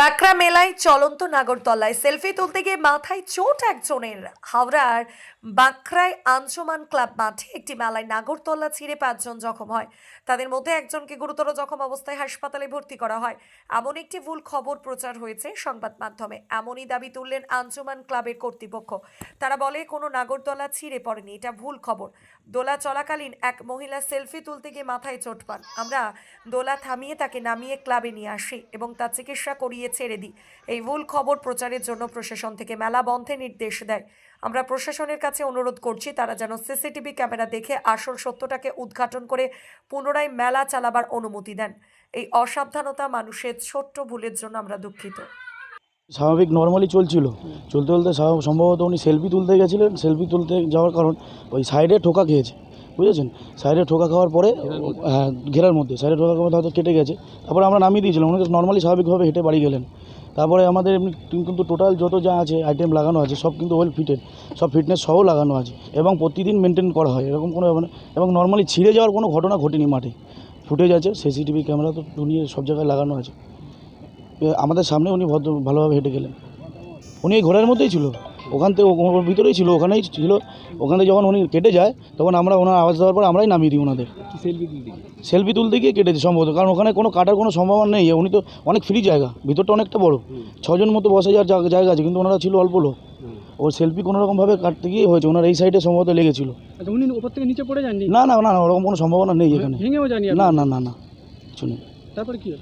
বাঁকড়া মেলায় চলন্ত নাগরতলায় সেলফি তুলতে গিয়ে মাথায় চোট একজনের। হাওড়ার বাঁকড়ায় আঞ্জমান ক্লাব মাঠে একটি মেলায় নাগরতলা ছিঁড়ে পাঁচজন জখম হয়। তাদের মধ্যে একজনকে গুরুতর জখম অবস্থায় হাসপাতালে ভর্তি করা হয়। এমন একটি ভুল খবর প্রচার হয়েছে সংবাদ মাধ্যমে। এমনই দাবি তুললেন আঞ্জমান ক্লাবের কর্তৃপক্ষ। তারা বলে, কোনো নাগরতলা ছিঁড়ে পড়েনি, এটা ভুল খবর। দোলা চলাকালীন এক মহিলা সেলফি তুলতে গিয়ে মাথায় চোট পান। আমরা দোলা থামিয়ে তাকে নামিয়ে ক্লাবে নিয়ে আসি এবং তার চিকিৎসা করিয়ে ছেড়ে দিই। এই ভুল খবর প্রচারের জন্য প্রশাসন থেকে মেলা বন্ধে নির্দেশ দেয়। আমরা প্রশাসনের কাছে অনুরোধ করছি, তারা যেন সিসিটিভি ক্যামেরা দেখে আসল সত্যটাকে উদ্ঘাটন করে পুনরায় মেলা চালাবার অনুমতি দেন। এই অসাবধানতা মানুষের ছোট্ট ভুলের জন্য আমরা দুঃখিত। স্বাভাবিক নর্মালি চলছিল। চলতে চলতে সম্ভবত উনি সেলফি তুলতে গেছিলেন। সেলফি তুলতে যাওয়ার কারণ ওই সাইডে ঠোকা খেয়েছে। বুঝেছেন? সাইডে ঠোকা খাওয়ার পরে হ্যাঁ ঘেরার মধ্যে। সাইডে ঠোকা খাওয়ার হয়তো কেটে গেছে। তারপরে আমরা নামিয়ে দিয়েছিলাম। উনি নর্মালি স্বাভাবিকভাবে হেঁটে বাড়ি গেলেন। তারপরে আমাদের এমনি কিন্তু টোটাল যত যা আছে আইটেম লাগানো আছে সব কিন্তু ওয়েল ফিটেড সব ফিটনেস সহ লাগানো আছে। এবং প্রতিদিন মেনটেন করা হয়। এরকম কোনো ব্যাপার এবং নর্মালি ছিঁড়ে যাওয়ার কোনো ঘটনা ঘটেনি মাঠে। ফুটেজ আছে সিসিটিভি ক্যামেরা তো দুনিয়া সব জায়গায় লাগানো আছে। আমাদের সামনে উনি ভদ্র ভালোভাবে হেঁটে গেলেন। উনি এই ঘোড়ার মধ্যেই ছিল? ওখান থেকে ওর ভিতরেই ছিল ওখানেই ছিল। ওখান থেকে যখন উনি কেটে যায় তখন আমরা ওনার আওয়াজ দেওয়ার পর আমরাই নামিয়ে দিই ওনাদের। সেলফি তুলতে গিয়ে? কেটেছে সম্ভবত কারণ ওখানে কোনো কাটার কোনো সম্ভাবনা নেই। উনি তো অনেক ফ্রি জায়গা ভিতরটা অনেকটা বড়। ছজন মতো বসে যাওয়ার জায়গা- আছে কিন্তু ওনারা ছিল অল্প লোক। ওর সেলফি কোনো রকমভাবে কাটতে গিয়ে হয়েছে ওনার এই সাইডে সম্ভবত লেগেছিল। আচ্ছা উনি থেকে নিচে পড়ে যাননি? না না না ওরকম কোনো সম্ভাবনা নেই এখানে। না না না না কিছু নেই। তারপরে কি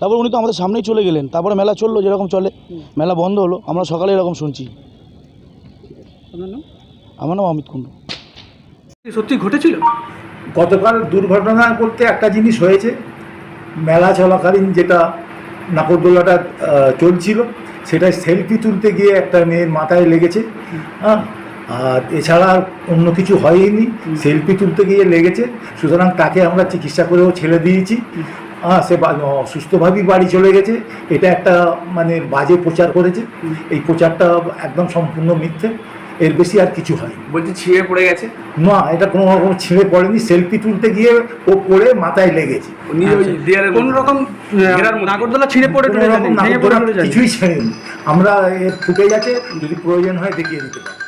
তারপর উনি তো আমাদের সামনেই চলে গেলেন। তারপরে মেলা চলল যেরকম চলে। মেলা বন্ধ হলো আমরা সকালে এরকম শুনছি। আপনার নাম? আমার নাম অমিত কুণ্ডু। সত্যি ঘটেছিল? গতকাল দুর্ঘটনা বলতে একটা জিনিস হয়েছে। মেলা চলাকালীন যেটা নাকরদোলাটা চলছিল সেটা সেলফি তুলতে গিয়ে একটা মেয়ের মাথায় লেগেছে। হ্যাঁ আর এছাড়া অন্য কিছু হয়নি সেলফি তুলতে গিয়ে লেগেছে। সুতরাং তাকে আমরা চিকিৎসা করেও ছেড়ে দিয়েছি। হ্যাঁ সে বা- সুস্থভাবেই বাড়ি চলে গেছে। এটা একটা মানে বাজে প্রচার করেছে। এই প্রচারটা একদম সম্পূর্ণ মিথ্যে। এর বেশি আর কিছু হয়নি। বলছি ছিঁড়ে পড়ে গেছে? না এটা কোনো রকম ছিঁড়ে পড়েনি সেলফি তুলতে গিয়ে ও পড়ে মাথায় লেগেছে। দেয়ালের কোন রকম নাগরদোলা ছিঁড়ে পড়ে কিছুই ছেড়েনি। আমরা এর গেছে আছে যদি প্রয়োজন হয় দেখিয়ে দিতে পারি।